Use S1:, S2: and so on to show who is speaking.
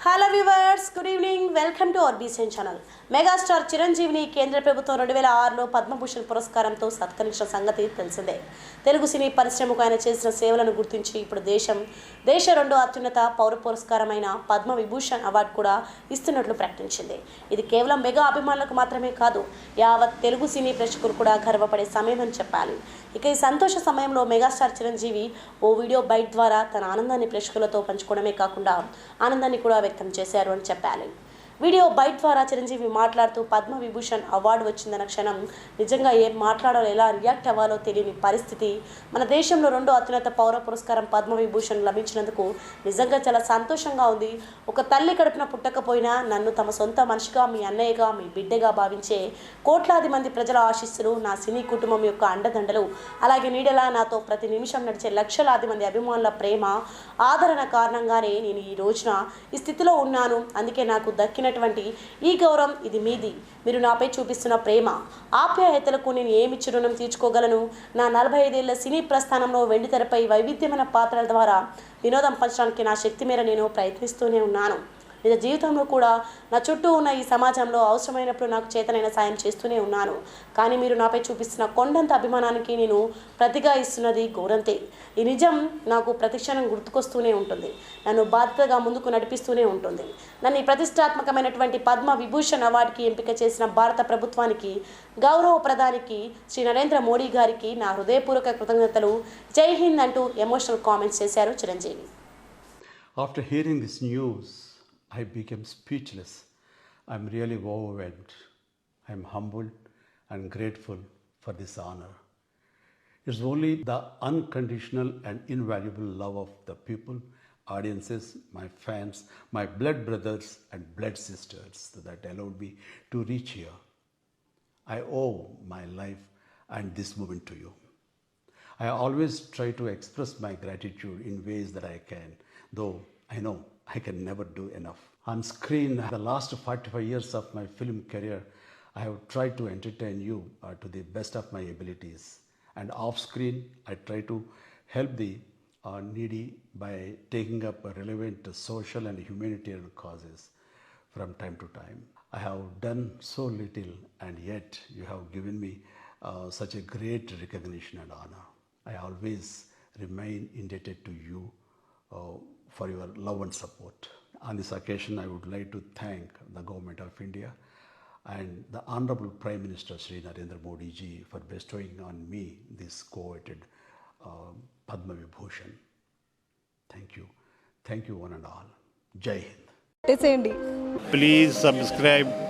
S1: Hello viewers good evening welcome to our బీసెన్ channel megastar చిరంజీవిని కేంద్ర ప్రభుత్వం రెండు వేల ఆరులో పద్మభూషణ్ పురస్కారంతో సత్కరించిన సంగతి తెలిసిందే. తెలుగు సినీ పరిశ్రమకు ఆయన చేసిన సేవలను గుర్తించి ఇప్పుడు దేశం దేశ రెండో అత్యున్నత పౌర పురస్కారమైన పద్మ విభూషణ్ అవార్డు కూడా ఇస్తున్నట్లు ప్రకటించింది. ఇది కేవలం మెగా అభిమానులకు మాత్రమే కాదు యావత్ తెలుగు సినీ ప్రేక్షకులు కూడా గర్వపడే సమయం అని చెప్పాలి. ఇక ఈ సంతోష సమయంలో మెగాస్టార్ చిరంజీవి ఓ వీడియో బైట్ ద్వారా తన ఆనందాన్ని ప్రేక్షకులతో పంచుకోవడమే కాకుండా ఆనందాన్ని కూడా వ్యక్తం చేశారు అని చెప్పాలి. వీడియో బైట్ ద్వారా చిరంజీవి మాట్లాడుతూ పద్మ విభూషణ్ అవార్డు వచ్చిందన్న క్షణం నిజంగా ఏం మాట్లాడాలో ఎలా రియాక్ట్ అవ్వాలో తెలియని పరిస్థితి. మన దేశంలో రెండో అత్యున్నత పౌర పురస్కారం పద్మ విభూషణ్ లభించినందుకు నిజంగా చాలా సంతోషంగా ఉంది. ఒక తల్లి కడుపున పుట్టకపోయినా నన్ను తమ సొంత మనిషిగా మీ అన్నయ్యగా మీ బిడ్డగా భావించే కోట్లాది మంది ప్రజల ఆశీస్సులు నా సినీ కుటుంబం యొక్క అండదండలు. అలాగే నీడలా నాతో ప్రతి నిమిషం నడిచే లక్షలాది మంది అభిమానుల ప్రేమ ఆదరణ కారణంగానే నేను ఈ రోజున ఈ స్థితిలో ఉన్నాను. అందుకే నాకు దక్కిన దక్కినటువంటి ఈ గౌరవం ఇది మీది. మీరు నాపై చూపిస్తున్న ప్రేమ ఆప్యాయతలకు నేను ఏమి చిరుణం తీర్చుకోగలను? నా నలభై ఐదేళ్ళ సినీ ప్రస్థానంలో వెండితెరపై వైవిధ్యమైన పాత్రల ద్వారా వినోదం పంచడానికి నా శక్తి మేర నేను ప్రయత్నిస్తూనే ఉన్నాను. నిజ జీవితంలో కూడా నా చుట్టూ ఉన్న ఈ సమాజంలో అవసరమైనప్పుడు నాకు చేతనైన సాయం చేస్తూనే ఉన్నాను. కానీ మీరు నాపై చూపిస్తున్న కొండంత అభిమానానికి నేను ప్రతిగా ఇస్తున్నది ఘోరంతే ఈ నిజం నాకు ప్రతిక్షణం గుర్తుకొస్తూనే ఉంటుంది. నన్ను బాధ్యతగా ముందుకు నడిపిస్తూనే ఉంటుంది. నన్ను ఈ ప్రతిష్టాత్మకమైనటువంటి పద్మ విభూషణ్ అవార్డుకి ఎంపిక చేసిన భారత ప్రభుత్వానికి గౌరవ ప్రధానికి శ్రీ నరేంద్ర మోడీ గారికి నా హృదయపూర్వక కృతజ్ఞతలు. జై హింద్ అంటూ ఎమోషనల్ కామెంట్స్ చేశారు Chiranjeevi.
S2: After hearing this news, I became speechless. I'm really overwhelmed. I'm humbled and grateful for this honor. It's only the unconditional and invaluable love of the people, audiences, my fans, my blood brothers and blood sisters that allowed me to reach here. I owe my life and this moment to you. I always try to express my gratitude in ways that I can, though I know I can never do enough. On screen, the last 45 years of my film career, I have tried to entertain you uh, to the best of my abilities. And off screen, I try to help the uh, needy by taking up relevant social and humanitarian causes from time to time. I have done so little, and yet you have given me uh, such a great recognition and honor. I always remain indebted to you uh, for your love and support. On this occasion, I would like to thank the Government of India and the Honorable Prime Minister Sri Narendra Modi ji for bestowing on me this coveted uh, Padma Vibhushan. Thank you. Thank you one and all. Jai Hind.
S3: Please subscribe